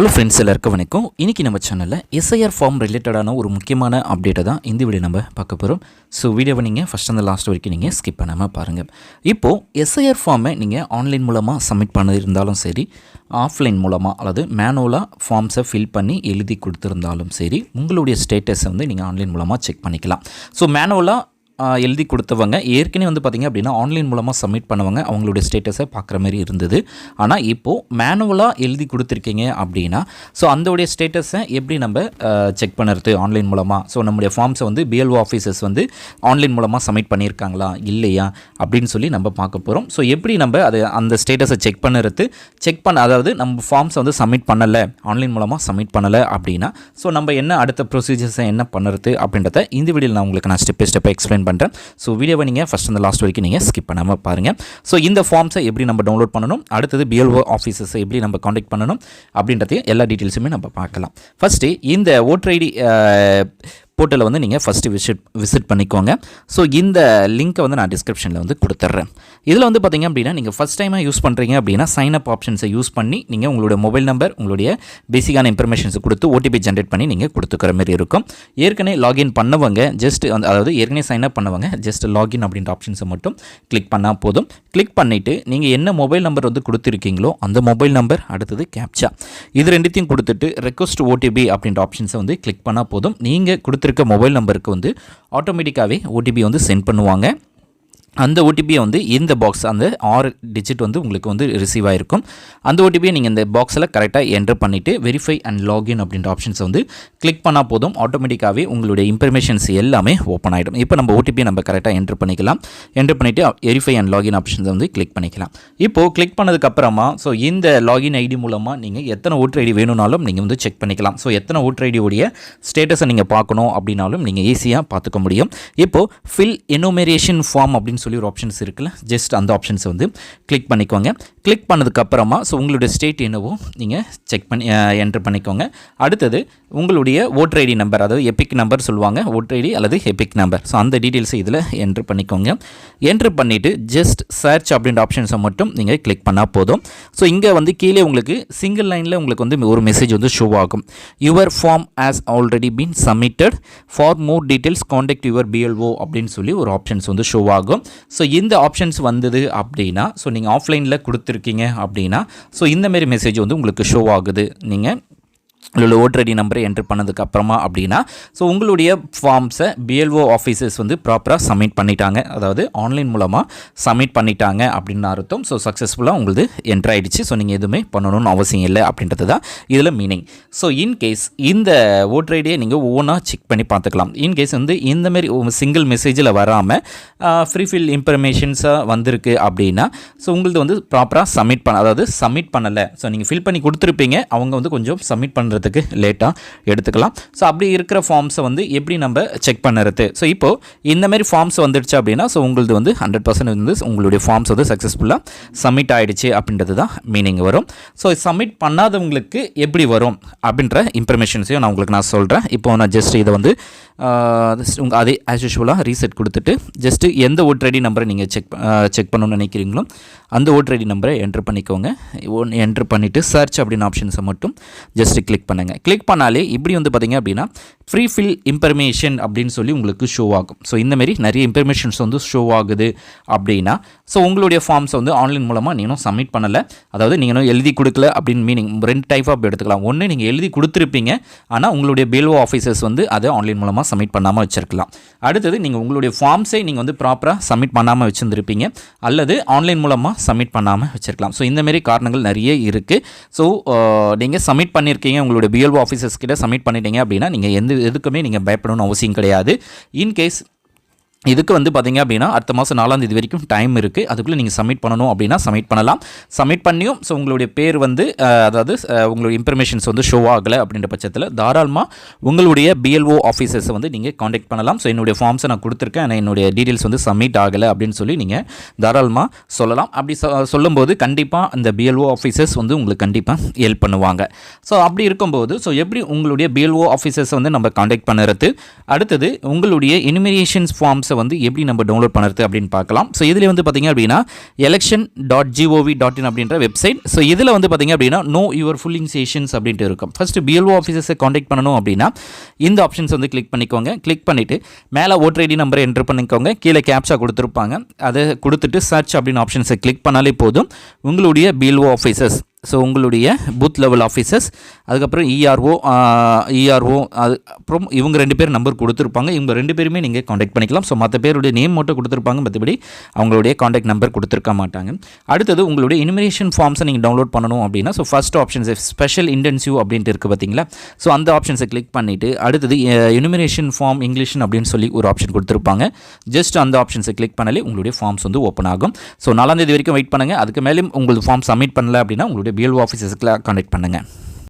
Hello friends எல்லாருக்கும் வணக்கம். இன்றைக்கி நம்ம சேனலில் எஸ்ஐஆர் ஃபார்ம் ரிலேட்டடான ஒரு முக்கியமான அப்டேட்டை தான் இந்த வீடியோ நம்ம பார்க்க போகிறோம் ஸோ வீடியோவை நீங்கள் ஃபஸ்ட் அந்த லாஸ்ட் வரைக்கும் நீங்கள் ஸ்கிப் பண்ணாமல் பாருங்கள் இப்போது எஸ்ஐஆர் ஃபார்மை நீங்கள் ஆன்லைன் மூலமாக சப்மிட் பண்ணியிருந்தாலும் சரி ஆஃப்லைன் மூலமாக அல்லது மேனுவலாக ஃபார்ம்ஸை ஃபில் பண்ணி எழுதி கொடுத்துருந்தாலும் சரி உங்களுடைய ஸ்டேட்டஸை வந்து நீங்கள் ஆன்லைன் மூலமாக செக் பண்ணிக்கலாம். ஸோ மேனுவலாக எழுதி கொடுத்தவங்க. ஏற்கனவே வந்து பார்த்திங்க அப்படின்னா ஆன்லைன் மூலமாக சப்மிட் பண்ணவங்க அவங்களுடைய ஸ்டேட்டஸை பார்க்குற மாதிரி இருந்தது. ஆனால் இப்போது மேனுவலாக எழுதி கொடுத்துருக்கீங்க அப்படின்னா ஸோ அந்தோடைய ஸ்டேட்டஸை எப்படி நம்ம செக் பண்ணுறது ஆன்லைன் மூலமாக ஸோ நம்முடைய ஃபார்ம்ஸை வந்து பிஎல்ஓ ஆஃபீஸர்ஸ் வந்து ஆன்லைன் மூலமாக சப்மிட் பண்ணியிருக்காங்களா? இல்லையா? அப்படின்னு சொல்லி நம்ம பார்க்க போகிறோம் ஸோ எப்படி நம்ம அது அந்த ஸ்டேட்டஸை செக் பண்ணுறது செக் பண்ண அதாவது நம்ம ஃபார்ம்ஸை வந்து சப்மிட் பண்ணலை ஆன்லைன் மூலமாக சப்மிட் பண்ணலை அப்படின்னா ஸோ நம்ம என்ன அடுத்த ப்ரொசீஜர்ஸை என்ன பண்ணுறது அப்படின்றத இந்த வீடியோவில் நான் உங்களுக்கு நான் ஸ்டெப் பை ஸ்டெப்பாக எக்ஸ்பிளைன் பண்ணுறேன் ஸோ வீடியோவை நீங்கள் ஃபஸ்ட் அந்த லாஸ்ட் வரைக்கும் நீங்கள் ஸ்கிப் பண்ணாமல் பாருங்கள் ஸோ இந்த ஃபார்ம்ஸை எப்படி நம்ம டவுன்லோட் பண்ணணும்? அடுத்தது பிஎல்ஓ ஆஃபீஸஸை எப்படி நம்ம காண்டாக்ட் பண்ணணும்? அப்படின்றதையும் எல்லா டீட்டெயில்ஸுமே நம்ம பார்க்கலாம். ஃபஸ்ட்டு இந்த ஓட்டர் ஐடி போர்ட்டலை வந்து நீங்கள் ஃபஸ்ட்டு விசிட் விசிட் பண்ணிக்கோங்க. ஸோ இந்த லிங்க்கை வந்து நான் டிஸ்கிரிப்ஷனில் வந்து கொடுத்துட்றேன். இதில் வந்து பார்த்தீங்க அப்படின்னா நீங்கள் ஃபஸ்ட் டைமாக யூஸ் பண்ணுறீங்க அப்படின்னா சைன் அப் ஆப்ஷன்ஸை யூஸ் பண்ணி நீங்கள் உங்களுடைய மொபைல் நம்பர் உங்களுடைய பேசிக்கான இன்ஃபர்மேஷன்ஸை கொடுத்து ஓடிபி ஜென்ரேட் பண்ணி நீங்கள் கொடுத்துக்கிற மாதிரி இருக்கும். ஏற்கனவே லாகின் பண்ணவங்க ஜஸ்ட் அதாவது ஏற்கனவே சைன் அப் பண்ணவங்க ஜஸ்ட் லாகின் அப்படின்ற ஆப்ஷன்ஸை மட்டும் கிளிக் பண்ணால் போதும். கிளிக் பண்ணிவிட்டு நீங்கள் என்ன மொபைல் நம்பர் வந்து கொடுத்துருக்கீங்களோ அந்த மொபைல் நம்பர் அடுத்தது கேப்சா இது ரெண்டுத்தையும் கொடுத்துட்டு ரெக்வஸ்ட் ஓடிபி அப்படின்ற ஆப்ஷன்ஸை வந்து கிளிக் பண்ணால் போதும். நீங்கள் கொடுத்துருக்க மொபைல் நம்பருக்கு வந்து ஆட்டோமேட்டிக்காகவே ஓடிபி வந்து சென்ட் பண்ணுவாங்க. அந்த ஓடிபியை வந்து இந்த பாக்ஸ் அந்த ஆறு டிஜிட் வந்து உங்களுக்கு வந்து ரிசீவ் ஆகிருக்கும் அந்த ஓடிபியை நீங்கள் இந்த பாக்ஸில் கரெக்டாக என்டர் பண்ணிவிட்டு வெரிஃபை அண்ட் லாகின் அப்படின்ற ஆப்ஷன்ஸை வந்து கிளிக் பண்ணால் போதும். ஆட்டோமேட்டிக்காகவே உங்களுடைய இன்ஃபர்மேஷன்ஸ் எல்லாமே ஓப்பன் ஆகிடும் இப்போ நம்ம ஓடிபியை நம்ம கரெக்டாக என்டர் பண்ணிக்கலாம். என்டர் பண்ணிவிட்டு வெரிஃபை அண்ட் லாகின் ஆப்ஷன்ஸை வந்து கிளிக் பண்ணிக்கலாம். இப்போது கிளிக் பண்ணதுக்கப்புறமா ஸோ இந்த லாகின் ஐடி மூலமாக நீங்கள் எத்தனை ஓட்டர் ஐடி வேணும்னாலும் நீங்கள் வந்து செக் பண்ணிக்கலாம். ஸோ எத்தனை ஓட்டர் ஐடியோடைய ஸ்டேட்டஸை நீங்கள் பார்க்கணும் அப்படின்னாலும் நீங்கள் ஈஸியாக பார்த்துக்க முடியும். இப்போது ஃபில் எனுமெரேஷன் ஃபார்ம் அப்படின்னு சொல்லி ஒரு ஆப்ஷன்ஸ் இருக்குல்ல? ஜஸ்ட் அந்த ஆப்ஷன்ஸை வந்து கிளிக் பண்ணிக்கோங்க. கிளிக் பண்ணதுக்கப்புறமா ஸோ உங்களுடைய ஸ்டேட் என்னவோ நீங்கள் செக் பண்ணி என்ட்ரு பண்ணிக்கோங்க. அடுத்தது உங்களுடைய ஓட்டர் ஐடி நம்பர் அதாவது எபிக் நம்பர் சொல்லுவாங்க. ஓட்டர் ஐடி அல்லது எபிக் நம்பர் ஸோ அந்த டீட்டெயில்ஸை இதில் என்ட்ரு பண்ணிக்கோங்க. என்ட்ரு பண்ணிவிட்டு ஜஸ்ட் சர்ச் அப்படின்ற ஆப்ஷன்ஸை மட்டும் நீங்கள் கிளிக் பண்ணால் போதும். ஸோ இங்கே வந்து கீழே உங்களுக்கு சிங்கிள் லைனில் உங்களுக்கு வந்து ஒரு மெசேஜ் வந்து ஷோ ஆகும். Your form as already been submitted for more details contact your BLO அப்படின்னு சொல்லி ஒரு ஆப்ஷன்ஸ் வந்து ஷோ ஆகும். ஸோ இந்த ஆப்ஷன்ஸ் வந்தது அப்படின்னா ஸோ நீங்கள் ஆஃப்லைனில் கொடுத்துருக்கீங்க அப்படின்னா ஸோ இந்தமாரி மெசேஜ் வந்து உங்களுக்கு ஷோ ஆகுது. நீங்கள் உங்களோட ஓட்டர் ஐடி நம்பரை என்ட்ரு பண்ணதுக்கு அப்புறமா அப்படின்னா ஸோ உங்களுடைய ஃபார்ம்ஸை பிஎல்ஓ ஆஃபீஸர்ஸ் வந்து ப்ராப்பராக சப்மிட் பண்ணிட்டாங்க. அதாவது ஆன்லைன் மூலமாக சப்மிட் பண்ணிட்டாங்க அப்படின்னு அர்த்தம். ஸோ சக்ஸஸ்ஃபுல்லாக உங்களுக்கு என்ட்ரு ஆகிடுச்சு ஸோ நீங்கள் எதுவுமே பண்ணணும்னு அவசியம் இல்லை அப்படின்றது தான் இதில் மீனிங் ஸோ இன்கேஸ் இந்த ஓட்டர் ஐடியை நீங்கள் ஓனாக செக் பண்ணி பார்த்துக்கலாம். இன்கேஸ் வந்து இந்தமாரி சிங்கிள் மெசேஜில் வராமல் ஃப்ரீ ஃபில் இன்ஃபர்மேஷன்ஸாக வந்திருக்கு அப்படின்னா ஸோ உங்களது வந்து ப்ராப்பராக சப்மிட் பண்ண அதாவது சப்மிட் பண்ணலை. ஸோ நீங்கள் ஃபில் பண்ணி கொடுத்துருப்பீங்க. அவங்க வந்து கொஞ்சம் சப்மிட் பண்ணுறதுக்கு லேட்டாக எடுத்துக்கலாம். ஸோ அப்படி இருக்கிற ஃபார்ம்ஸை வந்து எப்படி நம்ம செக் பண்ணுறது? ஸோ இப்போது இந்தமாரி ஃபார்ம்ஸ் வந்துடுச்சு அப்படின்னா ஸோ உங்களது வந்து ஹண்ட்ரட் பர்சன்ட் வந்து உங்களுடைய ஃபார்ம்ஸ் வந்து சக்ஸஸ்ஃபுல்லாக சப்மிட் ஆகிடுச்சு அப்படின்றது தான் மீனிங் வரும். ஸோ சப்மிட் பண்ணாதவங்களுக்கு எப்படி வரும் அப்படின்ற இன்ஃபர்மேஷன்ஸையும் நான் உங்களுக்கு நான் சொல்கிறேன் இப்போ நான் ஜஸ்ட் இதை வந்து உங்கள் அதே ஆஸ் யூஷுவலாக ரீசெட் கொடுத்துட்டு ஜஸ்ட்டு எந்த ஓட்டர் ஐடி நம்பரை நீங்கள் செக் செக் பண்ணணும்னு நினைக்கிறீங்களோ அந்த ஓட்டர் ஐடி நம்பரை என்ட்ரு பண்ணிக்கோங்க. ஒன் என்ட்ரு பண்ணிவிட்டு சர்ச் அப்படின்னு ஆப்ஷன்ஸை மட்டும் ஜஸ்ட்டு கிளிக் பண்ணுங்கள் கிளிக் பண்ணாலே இப்படி வந்து பார்த்திங்க அப்படின்னா ஃப்ரீ ஃபில் இன்ஃபர்மேஷன் அப்படின்னு சொல்லி உங்களுக்கு ஷோ ஆகும். ஸோ இந்தமாரி நிறைய இன்ஃபர்மேஷன்ஸ் வந்து ஷோ ஆகுது அப்படின்னா ஸோ உங்களுடைய ஃபார்ம்ஸை வந்து ஆன்லைன் மூலமாக நீங்களும் சப்மிட் பண்ணலை. அதாவது நீங்கள் எழுதி கொடுக்கல அப்படின்னு மீனிங் ரெண்டு டைப் ஆஃப் எடுத்துக்கலாம். ஒன்று நீங்கள் எழுதி கொடுத்துருப்பீங்க. ஆனால் உங்களுடைய பிஎல்ஓ ஆஃபீஸர்ஸ் வந்து அதை ஆன்லைன் மூலமாக சப்மிட் பண்ணாமல் வச்சுருக்கலாம். அடுத்தது நீங்கள் உங்களுடைய ஃபார்ம்ஸை நீங்கள் வந்து ப்ராப்பராக சப்மிட் பண்ணாமல் வச்சுருந்துருப்பீங்க. அல்லது ஆன்லைன் மூலமாக சப்மிட் பண்ணாமல் வச்சுருக்கலாம். ஸோ இந்தமாரி காரணங்கள் நிறைய இருக்குது ஸோ நீங்கள் சப்மிட் பண்ணியிருக்கீங்க உங்களுடைய பிஎல்ஓ ஆஃபீஸர்ஸ் கிட்ட சப்மிட் பண்ணிட்டீங்க அப்படின்னா நீங்கள் எந்த எதுக்குமே நீங்கள் பயப்படணும்னு அவசியம் கிடையாது. இன்கேஸ் இதுக்கு வந்து பார்த்திங்க அப்படின்னா அடுத்த மாதம் நாலாம் தேதி வரைக்கும் டைம் இருக்குது அதுக்குள்ளே நீங்கள் சப்மிட் பண்ணணும் அப்படின்னா சப்மிட் பண்ணலாம். சப்மிட் பண்ணியும் ஸோ உங்களுடைய பேர் வந்து அதாவது உங்களுடைய இன்ஃபர்மேஷன்ஸ் வந்து ஷோ ஆகலை அப்படின்ற பட்சத்தில் தாராளமாக உங்களுடைய பிஎல்ஓ ஆஃபீஸர்ஸை வந்து நீங்கள் காண்டாக்ட் பண்ணலாம். ஸோ என்னுடைய ஃபார்ம்ஸை நான் கொடுத்துருக்கேன். ஆனால் என்னுடைய டீட்டெயில்ஸ் வந்து சப்மிட் ஆகலை அப்படின்னு சொல்லி நீங்கள் தாராளமாக சொல்லலாம். அப்படி சொல்லும்போது கண்டிப்பாக அந்த பிஎல்ஓ ஆஃபீஸர்ஸ் வந்து உங்களுக்கு கண்டிப்பாக ஹெல்ப் பண்ணுவாங்க. ஸோ அப்படி இருக்கும்போது ஸோ எப்படி உங்களுடைய பிஎல்ஓ ஆஃபீஸர்ஸை வந்து நம்ம காண்டாக்ட் பண்ணுறது? அடுத்தது உங்களுடைய இனிமினேஷன்ஸ் ஃபார்ம்ஸ் ஃபார்ம்ஸை வந்து எப்படி நம்ம டவுன்லோட் பண்ணுறது அப்படின்னு பார்க்கலாம். ஸோ இதில் வந்து பார்த்திங்க அப்படின்னா election dot G O V dot in அப்படின்ற வெப்சைட் ஸோ இதில் வந்து பார்த்திங்க அப்படின்னா நோ யுவர் ஃபுல்லிங் சேஷன்ஸ் அப்படின்ட்டு இருக்கும். ஃபஸ்ட்டு பிஎல்ஓ ஆஃபீஸர்ஸை காண்டாக்ட் பண்ணணும் அப்படின்னா இந்த ஆப்ஷன்ஸ் வந்து கிளிக் பண்ணிக்கோங்க. கிளிக் பண்ணிவிட்டு மேலே ஓட்டர் ஐடி நம்பரை என்ட்ரு பண்ணிக்கோங்க. கீழே கேப்ஷா கொடுத்துருப்பாங்க. அதை கொடுத்துட்டு சர்ச் அப்படின்னு ஆப்ஷன்ஸை கிளிக் பண்ணாலே போதும். உங்களுடைய பிஎல்ஓ ஆஃபீஸர்ஸ் ஸோ உங்களுடைய பூத் லெவல் ஆஃபீஸர்ஸ் அதுக்கப்புறம் இஆர்ஓ இஆர்ஓ அது அப்புறம் இவங்க ரெண்டு பேர் நம்பர் கொடுத்துருப்பாங்க. இவங்க ரெண்டு பேருமே நீங்கள் காண்டாக்ட் பண்ணிக்கலாம். ஸோ மற்ற பேருடைய நேம் மட்டும் கொடுத்துருப்பாங்க. மற்றபடி அவங்களுடைய காண்டாக்ட் நம்பர் கொடுத்துருக்க மாட்டாங்க. அடுத்தது உங்களுடைய இனிமினேஷன் ஃபார்ம்ஸை நீங்கள் டவுன்லோட் பண்ணணும் அப்படின்னா so first options special intensive அப்படின்ட்டு இருக்குது பார்த்தீங்களா ஸோ அந்த ஆப்ஷன்ஸை கிளிக் பண்ணிவிட்டு அடுத்தது இனிமினேஷன் ஃபார்ம் இங்கிலீஷ் அப்படின்னு சொல்லி ஒரு ஆப்ஷன் கொடுத்துருப்பாங்க. ஜஸ்ட் அந்த ஆப்ஷன்ஸை கிளிக் பண்ணாலே உங்களுடைய ஃபார்ம்ஸ் வந்து ஓப்பன் ஆகும். ஸோ நாலாம் தேதி வரைக்கும் வெயிட் பண்ணுங்கள் அதுக்கு மேலே உங்களுக்கு ஃபார்ம் சப்மிட் பண்ணல அப்படின்னா உங்களுடைய பிஎல்ஓ ஆஃபீஸஸ்க்கு காண்டாக்ட் பண்ணுங்கள்